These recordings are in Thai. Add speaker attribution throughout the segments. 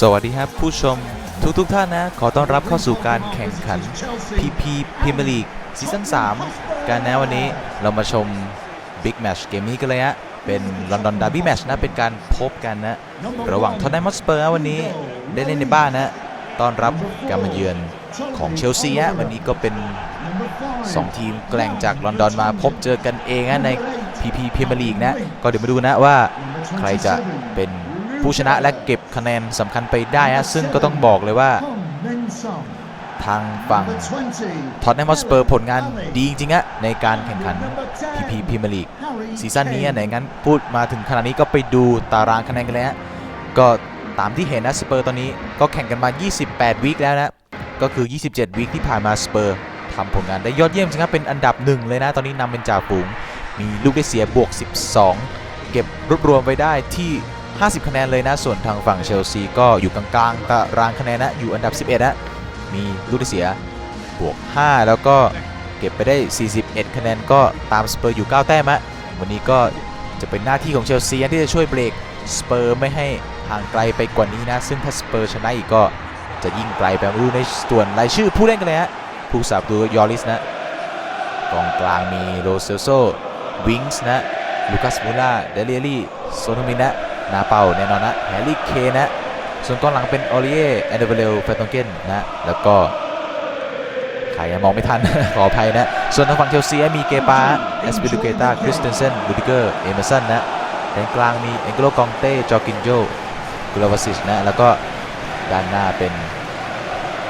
Speaker 1: สวัสดีครับผู้ชมทุกทุกๆท่านนะ ขอต้อนรับเข้าสู่การแข่งขัน PP Premier League ซีซั่น3กันนะวันนี้เรามาชม Big Match เกมนี้กันเลยฮะเป็น London Derby Match นะเป็นการพบกันนะ ระหว่างท็อตแนมอสเปอร์วันนี้ได้เล่นในบ้านนะต้อนรับการมาเยือนของเชลซีฮะวันนี้ก็เป็น 2 ทีมแกล่งจากลอนดอนมาพบเจอกันเองนะใน PP Premier League นะ ก็เดี๋ยวมาดูนะว่าใครจะเป็น ผู้ชนะและเก็บคะแนนสำคัญไปได้ฮะซึ่งก็ต้องบอกเลยว่า ทางฝั่งท็อตแนม h อสเปอร์ผลงานดีจริงๆอะในการแข่งขัน PP Premier League ซีซั่นนี้ไหนงั้นพูดมาถึงขนาดนี้ก็ไปดูตารางคะแนนกันเลยฮะก็ตามที่เห็นนะสเปอร์ตอนนี้ก็แข่งกันมา 28 วีคแล้วนะ ก็คือ 27 วีคที่ผ่านมาสเปอร์ทำผลงานได้ยอดเยี่ยมจริงครับเป็นอันดับหนึ่งเลยนะ ตอนนี้นำเป็นจ่าฝูง มีลูกได้เสียบวก 12 เก็บรวบรวมไว้ได้ที่ 50 คะแนนเลยนะ ส่วนทางฝั่งเชลซีก็อยู่กลางๆตารางคะแนนนะ อยู่อันดับ 11 นะ มีลูกได้เสียบวก 5 แล้วก็เก็บไปได้ 41 คะแนนก็ตามสเปอร์อยู่ 9 แต้มะวันนี้ก็จะเป็นหน้าที่ของเชลซีที่จะช่วยเบรกสเปอร์ไม่ให้ห่างไกลไปกว่านี้นะ ซึ่งถ้าสเปอร์ชนะอีกก็จะยิ่งไกลไปมาดูในส่วนรายชื่อผู้เล่นกันเลยฮะผู้สาประตูยอริสนะกองกลางมีโรเซลโซวิงส์นะลูคัสมูล่าเดเลียรี่โซนมินะ นาเปาแน่นอนนะแฮร์รี่เคนนะส่วนกองหลังเป็นออริเอแอนเดเวเลลเฟตองเกนนะแล้วก็ใครมองไม่ทัน ขออภัยนะ ส่วนทางฝั่งเชลซีมีเกปาเอสปิลูเกตาคริสเตนเซนลูดิเกอร์เอเมอร์สันนะแดนกลางมีเอ็นโกลกองเต้จอกินโจกุลวาซิชนะแล้วก็ด้านหน้าเป็น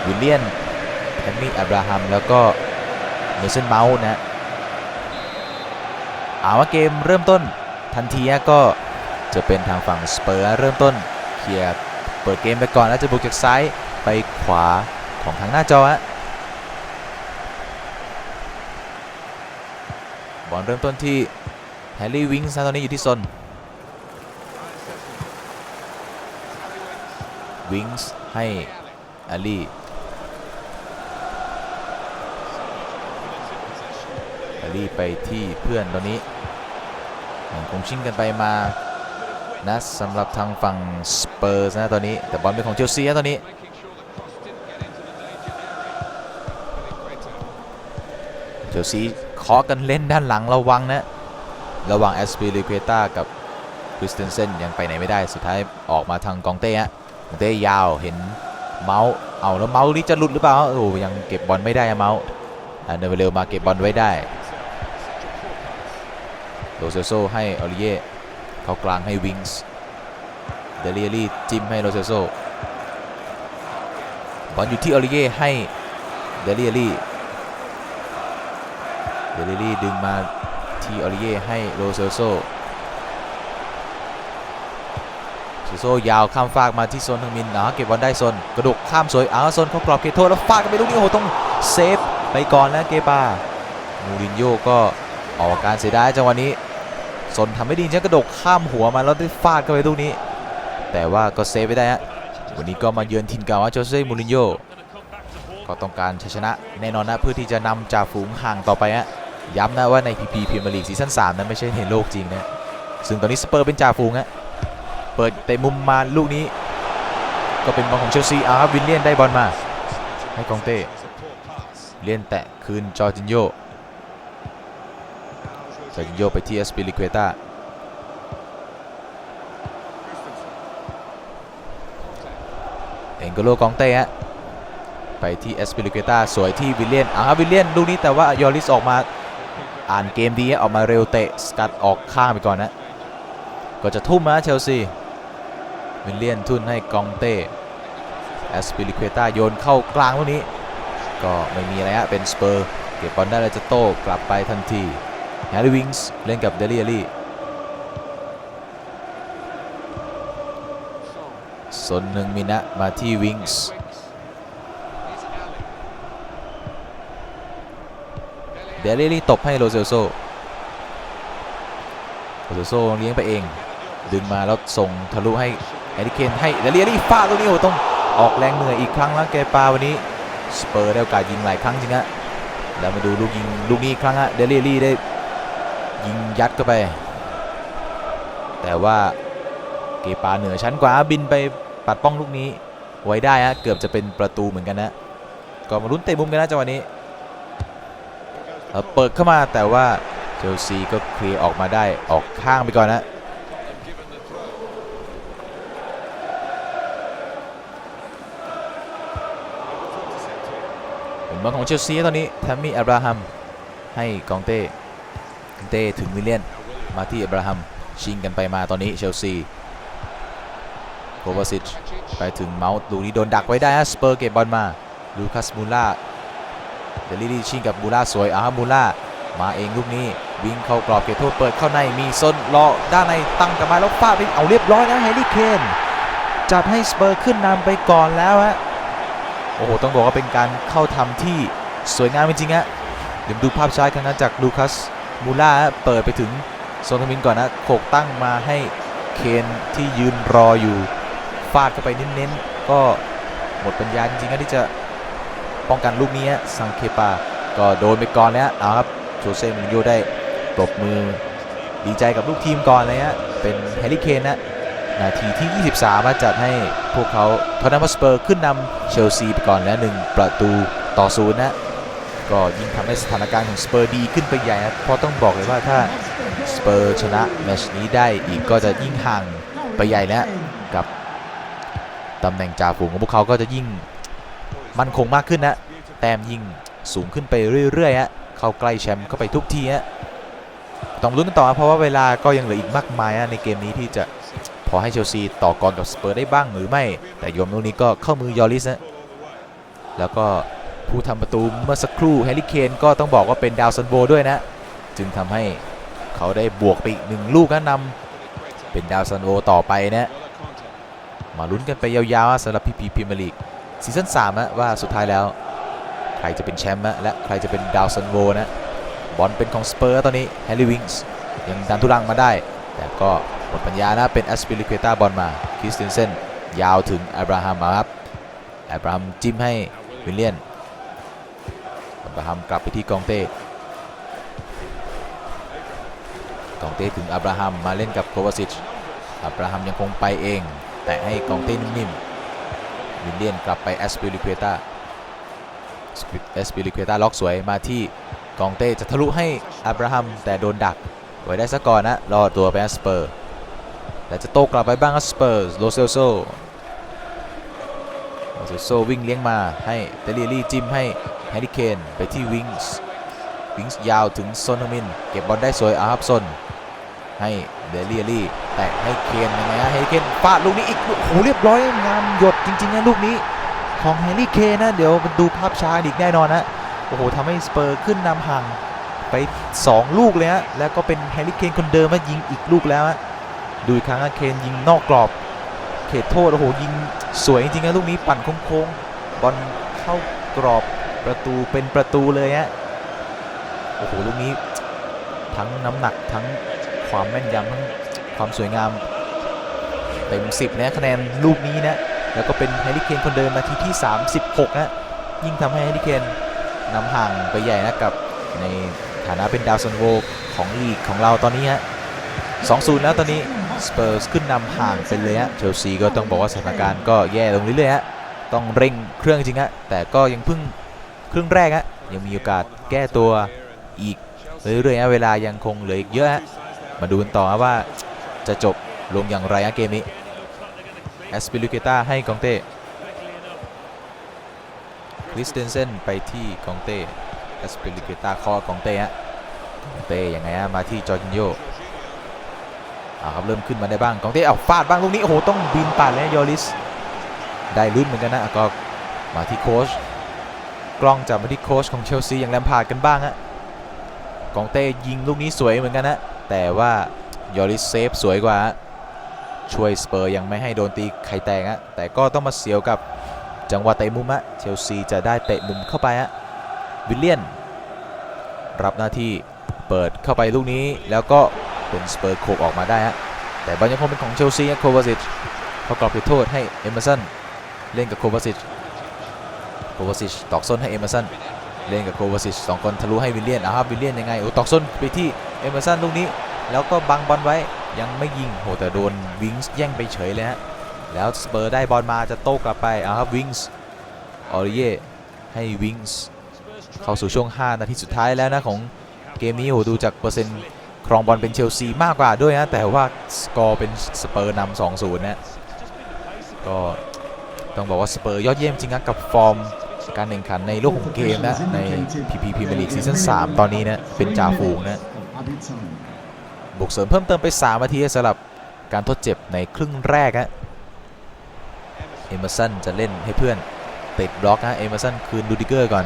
Speaker 1: วิลเลียนแทมมี่อับราฮัมแล้วก็เมสันเมาส์นะเอาว่าเกมเริ่มต้นทันทีก็ จะเป็นทางฝั่งสเปอร์เริ่มต้นเคลียร์เปิดเกมไปก่อนแล้วจะบุกจากซ้ายไปขวาของทางหน้าจอฮะบอลเริ่มต้นที่แฮร์รี่วิงส์ตอนนี้อยู่ที่ซนวิงส์ให้อาลีแฮร์รี่ไปที่เพื่อนตอนนี้คงชิงกันไปมา นะสำหรับทางฝั่งสเปอร์สนะตอนนี้ แต่บอลเป็นของเชลซีนะตอนนี้เชลซีเคาะกันเล่นด้านหลังระวังนะ ระหว่างแอสปิลิเกตากับคริสเตนเซนยังไปไหนไม่ได้สุดท้ายออกมาทางกองเต้ฮะกองเต้ยาวเห็นเมาส์เอาแล้วเมาส์นี้จะหลุดหรือเปล่าโอ้ยังเก็บบอลไม่ได้เมาส์อันเดอร์เวลมาเก็บบอลไว้ได้โรเซโซให้ออริเย่ เข้ากลางให้วิงส์เดลิเอรี่จิ้มให้โรเซโซบอลอยู่ที่ออริเย่ให้เดลิเอรี่เดลิเอรี่ดึงมาที่ออริเย่ให้โรเซโซโซโซยาวข้ามฟากมาที่โซนทางมินนะเก็บบอลได้โซนกระดกข้ามสวยอ้าวโซนเขากรอบเขตโทษแล้วฟาดกันไปลูกนี้โอ้โหต้องเซฟไปก่อนนะเกปามูรินโญ่ก็ออกอาการเสียดายจังหวะนี้ สนทำไม่ดีจริงกระดกข้ามหัวมาแล้วได้ฟาดเข้าไปลูกนี้ แต่ว่าก็เซฟไว้ได้ฮะวันนี้ก็มาเยือนทินเก่าโจเซ่มูรินโญ่ก็ต้องการชัยชนะแน่นอนนะเพื่อที่จะนำจ่าฝูงห่างต่อไปฮะย้ำนะว่าใน PP พรีเมียร์ลีกซีซั่น3นั้นไม่ใช่ในโลกจริงนะซึ่งตอนนี้สเปอร์เป็นจ่าฝูงฮะเปิดเตะมุมมาลูกนี้ ก็เป็นบอลของเชลซีอาร์วินเลียนได้บอลมา ให้กองเต้เลียนแตะคืนจอร์จินโย จอร์จินโยไปที่เอสปิลิเกตาเอ็นโกโลกองเต้ฮะไปที่เอสปิลิเกตาสวยที่วิลเลียนอ่าวิลเลียนลูกนี้แต่ว่ายอริสออกมาอ่านเกมดีออกมาเร็วเตะสกัดออกข้างไปก่อนนะ ก็จะทุ่มนะเชลซีวิลเลียนทุ่นให้กองเต้เอสปิลิเกตาโยนเข้ากลางลูกนี้ ก็ไม่มีอะไรฮะเป็นสเปอร์ เก็บบอลได้แล้วจะโต้กลับไปทันที แฮร์รี่วิงส์เล่นกับเดลี่อลี่สนหนึ่งมินะมาที่วิงส์เดลี่อลี่ตบให้โรเซลโซโรเซลโซเลี้ยงไปเอง ดึงมาแล้วส่งทะลุให้แฮร์รี่เคนให้เดลี่อลี่ฟาดตรงนี้โอ้ต้องออกแรงเหนื่อยอีกครั้งแล้วแกปาวันนี้สเปอร์ได้โอกาสยิงหลายครั้งจริงฮะแล้วมาดูลูกยิงลูกนี้อีกครั้งฮะเดลี่อลี่ได้ ยัดเข้าไป แต่ว่าเกปาเหนือชั้นกว่าบินไปปัดป้องลูกนี้ไว้ได้ฮะเกือบจะเป็นประตูเหมือนกันนะก็มาลุ้นเตะมุมกันนะจังหวะนี้เปิดเข้ามาแต่ว่าเชลซีก็เคลียร์ออกมาได้ออกข้างไปก่อนนะเป็นบอลของเชลซีตอนนี้แทมมี่อับราฮัมให้กองเต้ เต้ถึงวิลเลียนมาที่อับราฮัมชิงกันไปมาตอนนี้เชลซีโควาซิชไปถึงเมาส์ลูนี้โดนดักไว้ได้ฮะสเปอร์เก็บบอลมาลูคัสมูล่าเดลิลี่ชิงกับมูล่าสวยอาฮามูล่ามาเองลูกนี้วิ่งเข้ากรอบเขตโทษเปิดเข้าในมีซนรอด้านในตั้งกับมาแล้วฟาดไปเอาเรียบร้อยนะแฮร์รี่เคนจัดให้สเปอร์ขึ้นนำไปก่อนแล้วฮะโอ้โหต้องบอกว่าเป็นการเข้าทำที่สวยงามจริงๆฮะเดี๋ยวดูภาพช้าครั้งนั้นจากลูคัส มูล่าเปิดไปถึงโซนทมินก่อนนะโขกตั้งมาให้เคนที่ยืนรออยู่ฟาดเข้าไปเน้นๆ ก็หมดปัญญาจริงๆนะที่จะป้องกันลูกนี้สังเคปา ก็โดนไปก่อนแล้วเอาครับโจเซ่มูรินโญ่ได้ปรบมือดีใจกับลูกทีมก่อนเลยฮะเป็นแฮร์รี่เคนนะนาทีที่ 23 มาจัดให้พวกเขาทอตแนมสเปอร์ขึ้นนำเชลซีไปก่อนแล้ว 1 ประตูต่อศูนย์นะ ก็ยิ่งทำให้สถานการณ์ของสเปอร์ดีขึ้นไปใหญ่นะเพราะต้องบอกเลยว่าถ้าสเปอร์ชนะแมชนี้ได้อีกก็จะยิ่งห่างไปใหญ่แล้วกับตำแหน่งจ่าฝูงของพวกเขาก็จะยิ่งมั่นคงมากขึ้นนะแต้มยิ่งสูงขึ้นไปเรื่อยๆฮะเข้าใกล้แชมป์เข้าไปทุกทีฮะต้องลุ้นกันต่อเพราะว่าเวลาก็ยังเหลืออีกมากมายนะในเกมนี้ที่จะพอให้เชลซีต่อกรกับสเปอร์ได้บ้างหรือไม่ แต่โยมลูกนี้ก็เข้ามือยอริสนะแล้วก็ ผู้ทำประตูเมื่อสักครู่แฮร์รี่เคนก็ต้องบอกว่าเป็นดาวซันโบด้วยนะ จึงทำให้เขาได้บวกไปอีกหนึ่งลูกนะนำเป็นดาวซันโบต่อไปนะมาลุ้นกันไปยาวๆสำหรับพีพีพรีมียร์ลีกซีซั่น3นะว่าสุดท้ายแล้ว ใครจะเป็นแชมป์นะและใครจะเป็นดาวซันโบนะบอลเป็นของสเปอร์ตอนนี้แฮร์รี่วิงส์ยังดันทุรังมาได้ แต่ก็หมดปัญญานะเป็นแอสปิลิเ u ต้าบอลมาคริสตินเซนยาวถึงอับราฮัมมาครับอับราฮัมจิ้มให้วิลเลียน อับราฮัมกลับไปที่กองเต้กองเต้ถึงอับราฮัมมาเล่นกับโควาซิชอับราฮัมยังคงไปเอง แต่ให้กองเต้นิ่มๆวิลเลียนกลับไปแอสปิลิเ u ต้าแอสปิลิเ u ต้าล็อกสวยมาที่กองเต้จะทะลุให้อับราฮัมแต่โดนดักไว้ได้ซะก่อนนะรอตัวไปสเปอร์แต่จะโต้กลับไปบ้างสเปอร์โลเซลโซโลเซลโซวิ่งเลี้ยงมาให้เดลิลี่จิ้มให้ แฮร์รี่เคนไปที่วิงส์วิงส์ยาวถึงซอนฮมิน เก็บบอลได้สวยอาฮับซนให้เดลิลี่แตะให้เคนยังไงฮะแฮร์รี่เคนฟาดลูกนี้อีกโอ้โหเรียบร้อยงามหยดจริงๆนะลูกนี้ของแฮร์รี่เคนนะ เดี๋ยวมาดูภาพช้าอีกแน่นอนนะโอ้โหทำให้สเปอร์ขึ้นนำห่างไป 2 ลูกเลยฮะแล้วก็เป็นแฮร์รี่เคนคนเดิมมายิงอีกลูกแล้วฮะดูอีกครั้งเคนยิงนอกกรอบ เขตโทษโอ้โหยิงสวยจริงๆนะลูกนี้ปั่นโค้งๆบอลเข้ากรอบ ประตูเป็นประตูเลยฮะโอ้โหลูกนี้ทั้งน้ำหนักทั้งความแม่นยำทั้งความสวยงามเต็ม10นะคะแนนลูกนี้นะแล้วก็เป็นแฮร์รี่เคนคนเดิมนาทีที่ 36 นะ ยิ่งทำให้แฮร์รี่เคนนำห่างไปใหญ่นะกับในฐานะเป็นดาวซันโวของลีกของเราตอนนี้ฮะ2-0 แล้วตอนนี้สเปอร์สขึ้นนำห่างเป็นเลยฮะเชลซีก็ต้องบอกว่าสถานการณ์ก็แย่ลงเรื่อยๆฮะต้องเร่งเครื่องจริงฮะแต่ก็ยังเพิ่ง ครึ่งแรกฮะยังมีโอกาสแก้ตัวอีกเรื่อยๆฮะเวลายังคงเหลืออีกเยอะฮะมาดูกันต่อว่าจะจบลงอย่างไรฮะเกมนี้แอสปิลิเกต้าให้กองเต้คริสเตนเซนไปที่กองเต้แอสเปริเกตาคอกองเต้ฮะกองเต้ยังไงฮะมาที่จอร์จินโยเอาครับเริ่มขึ้นมาได้บ้างกองเต้เอาฟาดบ้างลูกนี้โอ้โหต้องบินป่านเลยยอริสได้ลุ้นเหมือนกันนะก็มาที่โค้ช กล้องจับมาที่โค้ชของเชลซีอย่างแลมพาร์ดกันบ้างฮะกองเต้ยิงลูกนี้สวยเหมือนกันนะแต่ว่ายอริสเซฟสวยกว่า ช่วยสเปอร์ยังไม่ให้โดนตีไข่แตกฮะแต่ก็ต้องมาเสียวกับจังหวะเตะมุมฮะเชลซีจะได้เตะมุมเข้าไปฮะวิลเลียน รับหน้าที่เปิดเข้าไปลูกนี้แล้วก็เป็นสเปอร์โคกออกมาได้ฮะแต่บอลยังคงเป็นของเชลซีโควาซิชเขากรอบจุดโทษให้เอเมอร์สันเล่นกับโควาซิช โควาซิชตอกส้นให้เอเมอร์สันเล่นกับโควาซิชสองคนทะลุให้วิลเลียนอะครับวิลเลียนยังไงโอ้ตอกส้นไปที่เอเมอร์สันลูกนี้ แล้วก็บังบอลไว้ยังไม่ยิงโหแต่โดนวิงส์แย่งไปเฉยเลยฮะแล้วสเปอร์ได้บอลมาจะโต้กลับไปเอาครับวิงส์ออริเย่ให้วิงส์เข้าสู่ช่วง 5 นาทีสุดท้ายแล้วนะของเกมนี้โอ้โหดูจากเปอร์เซ็นต์ครองบอลเป็นเชลซีมากกว่าด้วยนะแต่ว่าสกอร์เป็นสเปอร์นำ2-0นะก็ต้องบอกว่าสเปอร์ยอดเยี่ยมจริงนะกับฟอร์ม การแข่งขันในโลกของเกมนะใน PP Premier League ซีซั่น3ตอนนี้นะเป็นจ่าฝูงนะบวกเสริมเพิ่มเติมไป3นาทีสำหรับการทดเจ็บในครึ่งแรกฮะเอเมอร์สันจะเล่นให้เพื่อนติดบล็อกฮะเอเมอร์สันคืนดูดิเกอร์ก่อน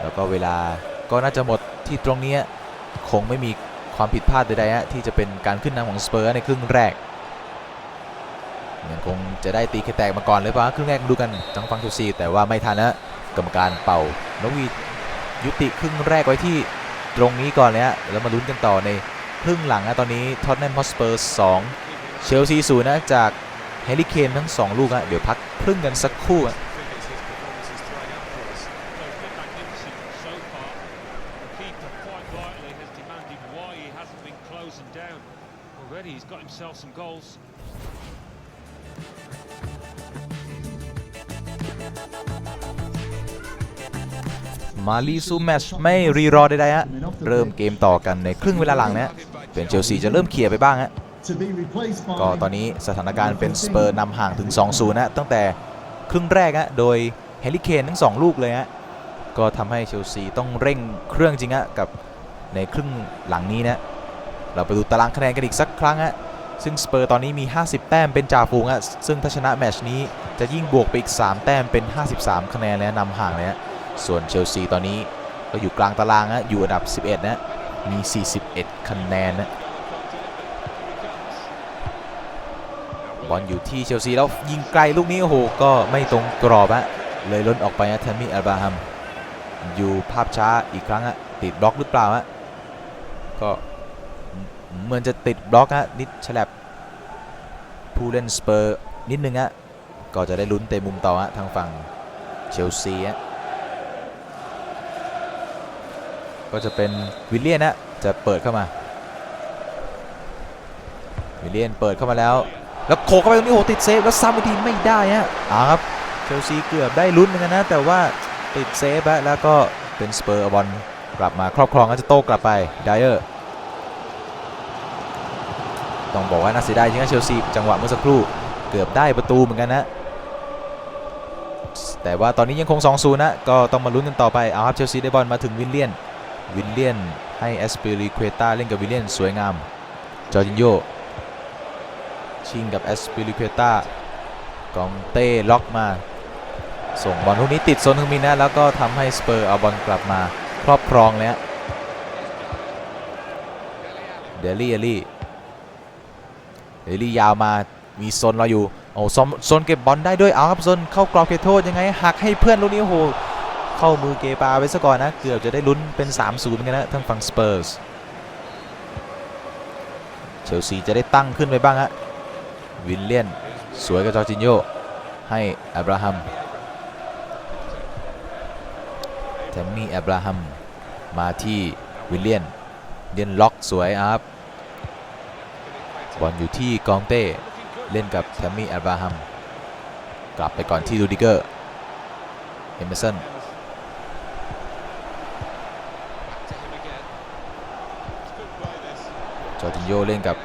Speaker 1: แล้วก็เวลาก็น่าจะหมดที่ตรงนี้คงไม่มีความผิดพลาดใดๆฮะที่จะเป็นการขึ้นนำของสเปอร์ในครึ่งแรก ยังคงจะได้ตีแค่แตกมาก่อนเลยป่ะครึ่งแรกดูกันจังฟังเชลซีแต่ว่าไม่ทันนะกรรมการเป่านกวียุติครึ่งแรกไว้ที่ตรงนี้ก่อนเลยฮะแล้วมาลุ้นกันต่อในครึ่งหลังนะตอนนี้ท็อตแนมฮอสเปอร์สองเชลซีศูนย์นะจากแฮร์รี่เคนทั้ง 2 ลูกฮะเดี๋ยวพักครึ่งกันสักครู่ มาลีซูแมชไม่รีรอใดๆฮะเริ่มเกมต่อกันในครึ่งเวลาหลังนะเป็นเชลซีจะเริ่มเคลียร์ไปบ้างฮะก็ตอนนี้สถานการณ์เป็นสเปอร์นำห่างถึง 2-0 นะตั้งแต่ครึ่งแรกฮะโดยแฮร์รี่เคนทั้ง 2 ลูกเลยฮะก็ทำให้เชลซีต้องเร่งเครื่องจริงฮะกับในครึ่งหลังนี้นะเราไปดูตารางคะแนนกันอีกสักครั้งฮะซึ่งสเปอร์ตอนนี้มี 50 แต้มเป็นจ่าฝูงฮะซึ่งถ้าชนะแมชนี้จะยิ่งบวกไปอีก 3 แต้มเป็น 53 คะแนนและนำห่างเลยฮะ ส่วนเชลซีตอนนี้ก็อยู่กลางตารางนะอยู่อันดับ 11 นะ มี 41 คะแนนนะบอลอยู่ที่เชลซีแล้วยิงไกลลูกนี้โอ้โหก็ไม่ตรงกรอบฮะเลยล้นออกไปนะแทมมี่อัลบาฮัมอยู่ภาพช้าอีกครั้งฮะติดบล็อกหรือเปล่าฮะก็เหมือนจะติดบล็อกฮะนิดฉลับผู้เล่นสเปอร์นิดนึงฮะก็จะได้ลุ้นเตะมุมต่อฮะทางฝั่งเชลซีฮะ ก็จะเป็นวิลเลียนนะจะเปิดเข้ามา วิลเลียนเปิดเข้ามาแล้ว แล้วโขกเข้าไปตรงนี้โอ้โหติดเซฟแล้วซ้ำอีกทีไม่ได้ฮะอ่าครับเชลซีเกือบได้ลุ้นเหมือนกันนะ แต่ว่าติดเซฟแล้วก็เป็นสเปอร์อบอลกลับมาครอบครองก็จะโต้กลับไปไดเออร์ต้องบอกว่าน่าเสียดายจริงนะเชลซีจังหวะเมื่อสักครู่เกือบได้ประตูเหมือนกันนะแต่ว่าตอนนี้ยังคง 2-0 นะ ก็ต้องมาลุ้นกันต่อไป เอาครับเชลซีได้บอลมาถึงวิลเลียน วิลเลียนให้แอสเปริเควตาเล่นกับวิลเลียนสวยงาม จอร์จินโยชิงกับแอสเปริเควตากองเต้ล็อกมา ส่งบอลลูกนี้ติดโซนฮึงมินนะแล้วก็ทำให้สเปอร์เอาบอลกลับมาครอบครองเลยฮะเดลี่เอลี่เดลี่ยาวมามีโซนรออยู่โอ้โซนโซนเก็บบอลได้ด้วยเอาครับโซนเข้ากรอบเขตโทษยังไงหักให้เพื่อนลูกนี้โอ้โห เข้ามือเกปาไปซะก่อนนะ เกือบจะได้ลุ้นเป็น 3-0เหมือนกันนะทางฝั่งสเปอร์สเชลซีจะได้ตั้งขึ้นไปบ้างฮะวิลเลียน สวยกับจอร์จินโยให้อับราฮัมแทมมี่อับราฮัมมาที่วิลเลียนเลียนล็อกสวยครับบอลอยู่ที่กองเต้เล่นกับแทมมี่อับราฮัมกลับไปก่อนที่ลูดิเกอร์เอเมอร์สัน จอร์จิน โยเล่นกับ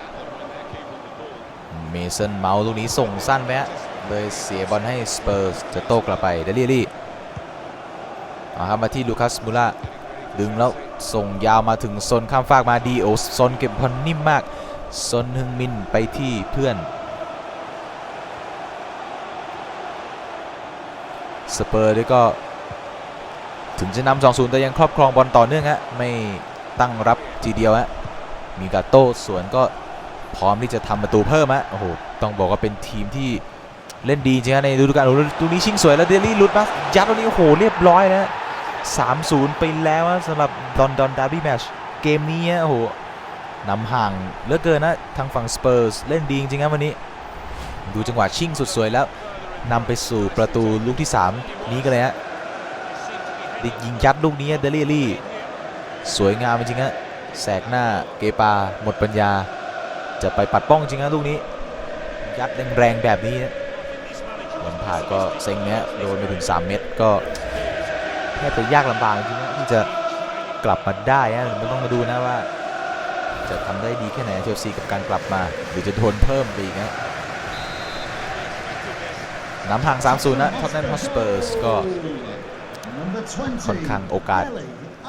Speaker 1: เมสันเมาส์ลูกนี้ส่งสั้นไปฮะเลยเสียบอลให้สเปอร์สจะโต้กลับไปเดลี่ลี่เอาครับมาที่ลูคัสมูล่าดึงแล้วส่งยาวมาถึงโซนข้ามฟากมาดีโอโซนเก็บบอลนิ่มมากโซนฮึงมินไปที่เพื่อนสเปอร์ด้วยก็ถึงจะนำ2-0แต่ยังครอบครองบอลต่อเนื่องฮะไม่ตั้งรับทีเดียวฮะ มีกาโต้สวนก็พร้อมที่จะทำประตูเพิ่มฮะโอ้โหต้องบอกว่าเป็นทีมที่เล่นดีจริงฮะในฤดูกาลตูนี้ชิงสวยแล้วเดลี่ลุดมายัดตรงนี้โอ้โหเรียบร้อยนะ3-0 ไปแล้วสำหรับดอนดอนดาร์บี้แมชเกมนี้โอ้โหนำห่างเลือเกินนะทางฝั่งสเปอร์สเล่นดีจริงๆครับวันนี้ ดูจังหวะชิงสุดสวยแล้วนำไปสู่ประตูลูกที่ 3 นี้กันเลยฮะดิยิงยัดลูกนี้เดลี่ลี่ สวยงามจริงๆฮะ แสกหน้าเกปาหมดปัญญา จะไปปัดป้องจริงนะลูกนี้ ยัดแรงๆแบบนี้นะลำพาดก็เซ็งเนี้ยโดนไปถึง 3 เม็ดก็แทบจะยากลำบากจริงนะที่จะกลับมาได้นะมันต้องมาดูนะว่า จะทำได้ดีแค่ไหนเชลซีกับการกลับมาหรือจะโดนเพิ่มไปอีกนะน้ำห่าง 3-0 นะท็อตแนมฮอสเปอร์สก็ค่อนข้างโอกาส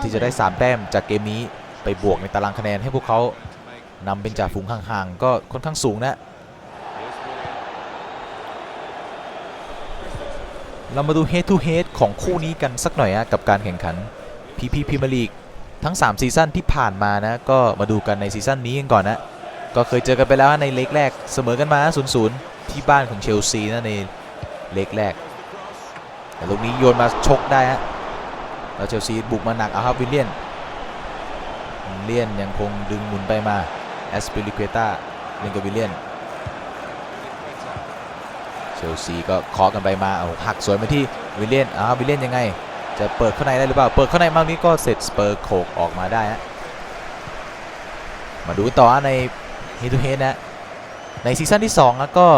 Speaker 1: ที่จะได้ 3 แต้มจากเกมนี้ ไปบวกในตารางคะแนนให้พวกเขานำเป็นจ่าฝูงห่างๆก็ค่อนข้างสูงนะเรามาดู head to head ของคู่นี้กันสักหน่อยอะกับการแข่งขัน PP Premier League ทั้ง 3 ซีซั่นที่ผ่านมานะ ก็มาดูกันในซีซั่นนี้กันก่อนนะ ก็เคยเจอกันไปแล้วในเล็กแรกเสมอกันมา 0-0 ที่บ้านของเชลซีนะในเล็กแรกแต่ลูกนี้โยนมาชกได้ฮะแล้วเชลซีบุกมาหนักเอาครับวิลเลียน เลียนยังคงดึงหมุนไปมาแอสปิลิเกตาเล่นกับวิเลียนเชลซีก็เคาะกันไปมาเอาหักสวยมาที่วิเลียนอ้าววิเลียนยังไง จะเปิดเข้าในได้หรือเปล่า เปิดเข้าในมากนี้ก็เสร็จสเปอร์โขกออกมาได้ฮะมาดูต่อในเฮดูเฮดนะในซีซั่นที่2นะก็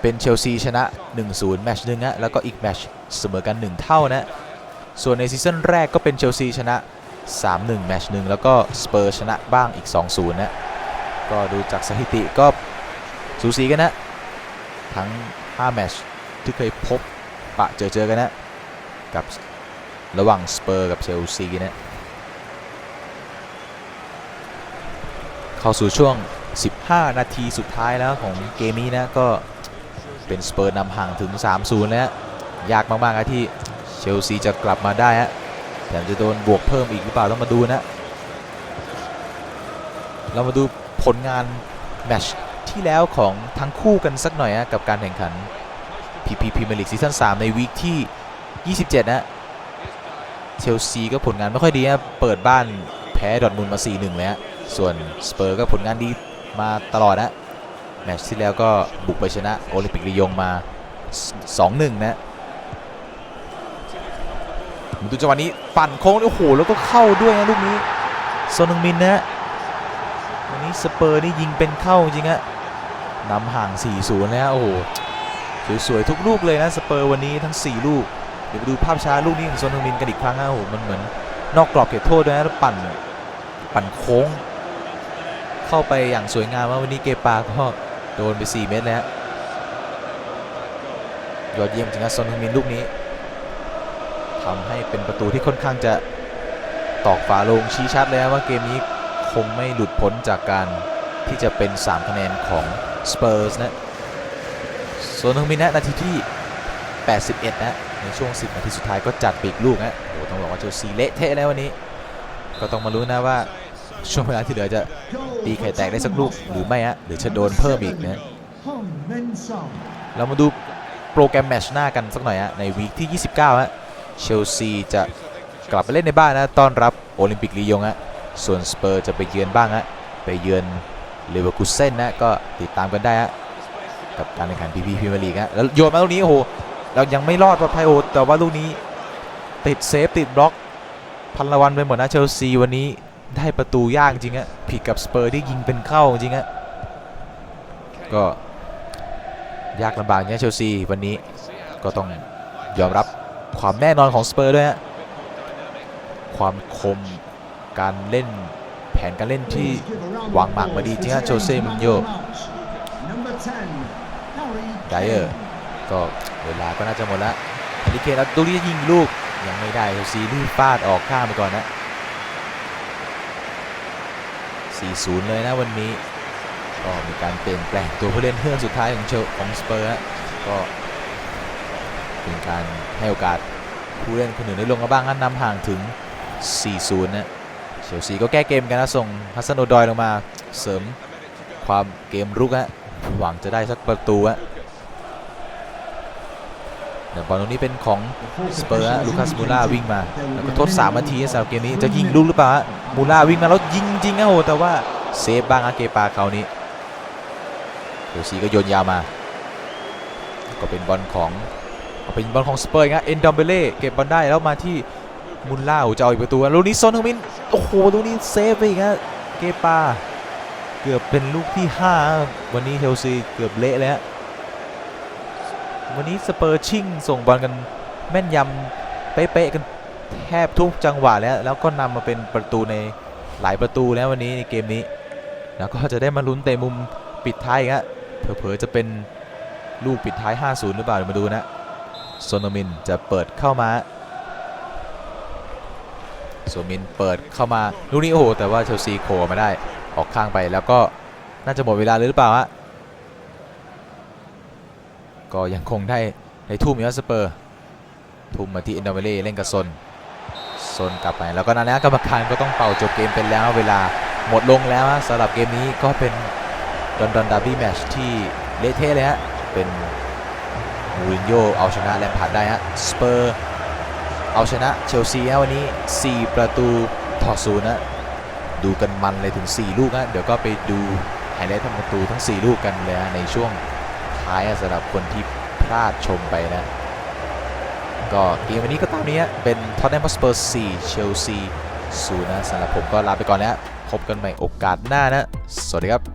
Speaker 1: เป็นเชลซีชนะ 1-0 แมชหนึ่งนะแล้วก็อีกแมชเสมอกัน 1 เท่านะ ส่วนในซีซั่นแรกก็เป็นเชลซีชนะ 3-1 แมชหนึ่งแล้วก็สเปอร์ชนะบ้างอีก 2-0 นะ ก็ดูจากสถิติก็สูสีกันนะ ทั้ง 5 แมชที่เคยพบปะเจอเจอกันนะ กับระหว่างสเปอร์กับเชลซีนะ เข้าสู่ช่วง 15 นาทีสุดท้ายแล้วของเกมนี้นะก็เป็นสเปอร์นำห่างถึง 3-0แล้วยากมากๆนะที่เชลซีจะกลับมาได้ฮะ แต่จะโดนบวกเพิ่มอีกหรือเปล่าต้องมาดูนะ เรามาดูผลงานแมชที่แล้วของทั้งคู่กันสักหน่อยฮะกับการแข่งขัน PP Premier League ซีซั่น3ในวีคที่ 27 นะเชลซีก็ผลงานไม่ค่อยดีนะเปิดบ้านแพ้ดอร์ทมุนมา 4-1เลยฮะส่วนสเปอร์ก็ผลงานดีมาตลอดนะแมตช์ที่แล้วก็บุกไปชนะโอลิมปิกลียงมา 2-1 นะ ดูจังหวะนี้ปั่นโค้งโอ้โหแล้วก็เข้าด้วยนะลูกนี้โซนึงมินนะวันนี้สเปอร์นี่ยิงเป็นเข้าจริงฮะนำห่าง 4-0 แล้วโอ้โหสวยๆทุกลูกเลยนะสเปอร์วันนี้ทั้ง 4 ลูกเดี๋ยวไปดูภาพช้าลูกนี้ของโซนึงมินกันอีกครั้งนะโอ้โหมันเหมือนนอกกรอบเขตโทษด้วยนะแล้วปั่นปั่นโค้ง เข้าไปอย่างสวยงามว่าวันนี้เกปาก็โดนไป 4 เม็ดแล้วยอดเยี่ยมจริงนะโซนึงมินลูกนี้ ทำให้เป็นประตูที่ค่อนข้างจะตอกฝาโลงชี้ชัดเลยนะว่าเกมนี้คงไม่หลุดพ้นจากการที่จะเป็น 3 คะแนนของสเปอร์สนะส่วนทางมินะนาทีที่ 81 นะ ในช่วง 10 นาทีสุดท้ายก็จัดปีกลูกนะโอ้ต้องบอกว่าเชลซีเละเทะแล้ววันนี้ ก็ต้องมารู้นะว่าช่วงเวลาที่เหลือจะตีไข่แตกได้สักลูกหรือไม่ฮะหรือจะโดนเพิ่มอีกนะเรามาดูโปรแกรมแมชหน้ากันสักหน่อยฮะในวีคที่ 29ฮะ เชลซีจะกลับไปเล่นในบ้านนะต้อนรับโอลิมปิกลียงฮะส่วนสเปอร์จะไปเยือนบ้างฮะไปเยือนเลเวอร์คูเซ่นนะก็ติดตามกันได้ฮะกับการแข่งขันพีพีพีมียร์ลีกฮะแล้วโยนมาลูกนี้โอ้โหเรายังไม่รอดปลอดภัยโอ้แต่ว่าลูกนี้ติดเซฟติดบล็อกพันละวันไปหมดนะเชลซีวันนี้ได้ประตูยากจริงฮะผิดกับสเปอร์ที่ยิงเป็นเข้าจริงฮะก็ยากลำบากเนี่ยเชลซีวันนี้ก็ต้องยอมรับ ความแน่นอนของสเปอร์ด้วยฮะความคมการเล่นแผนการเล่นที่วางหมากมาดีจริงฮะโจเซ่มินโยไดเออร์ก็เวลาก็น่าจะหมดแล้วอลิเคนแล้วดูนี่ยิงลูกยังไม่ได้เชลซีรีฟาดออกข้ามไปก่อนนะ 4-0 เลยนะวันนี้ ก็มีการเปลี่ยนแปลงตัวผู้เล่นเพื่อนสุดท้ายของเชลของสเปอร์ฮะก็ เป็นการให้โอกาสผู้เล่นคนอื่นได้ลงมาบ้างนะนำห่างถึง 4-0 นะเชลซีก็แก้เกมกันนะส่งฮัสซันโอดอยลงมาเสริมความเกมรุกฮะหวังจะได้สักประตูฮะเดี๋ยวบอลตรงนี้เป็นของสเปอร์ลูคัสมูล่าวิ่งมา แล้วก็ทด3นาทีสำหรับเกมนี้จะยิงลูกหรือเปล่าฮะมูล่าวิ่งมาแล้วยิงจริงนะโหแต่ว่าเซฟบ้างอะเกปาเขาวนี้เชลซีก็โยนยาวมา ก็เป็นบอลของ เป็นบอลของสเปอร์นะเอ็นดอมเบเล่เก็บบอลได้แล้วมาที่มุนล่าจะเอาอีกประตูลูกนี้ซอนฮึงมินโอ้โหลูกนี้เซฟไปอีกฮะเกปาเกือบเป็นลูกที่ 5 วันนี้เชลซีเกือบเละเลยฮะวันนี้สเปอร์ชิ่งส่งบอลกันแม่นยำเป๊ะๆกันแทบทุกจังหวะแล้วแล้วก็นำมาเป็นประตูในหลายประตูแล้ววันนี้ในเกมนี้ แล้วก็จะได้มาลุ้นเตะมุมปิดท้ายอีกฮะเผลอๆจะเป็นลูกปิดท้าย 5-0 หรือเปล่าเดี๋ยวมาดูนะ โซโนมินจะเปิดเข้ามาโซมินเปิดเข้ามาลูกนี้โอ้โหแต่ว่าเชลซีโคมาได้ออกข้างไปแล้วก็น่าจะหมดเวลาหรือเปล่าฮะก็ยังคงได้ในทุ่มอยู่นสเปอร์ ทุ่มมาที่อินโดเวเล่เล่นกับซนซนกลับไปแล้วก็นั่นแหละกรรมการก็ต้องเป่าจบเกมเป็นแล้วเวลาหมดลงแล้วสำหรับเกมนี้ก็เป็นดอนดอนดาร์บี้แมชที่เละเทะเลยฮะเป็น มูรินโญ่เอาชนะแลมพาร์ดได้ฮะสเปอร์เอาชนะเชลซีฮะวันนี้ 4 ประตูต่อศูนย์นะดูกันมันเลยถึง 4 ลูกฮะเดี๋ยวก็ไปดูไฮไลท์ทำประตูทั้ง 4 ลูกกันเลยฮะในช่วงท้ายสำหรับคนที่พลาดชมไปนะ ก็เกมวันนี้ก็ตามนี้เป็นท็อตแนมสเปอร์4เชลซี0นะสำหรับผมก็ลาไปก่อนแล้วพบกันใหม่โอกาสหน้านะ สวัสดีครับ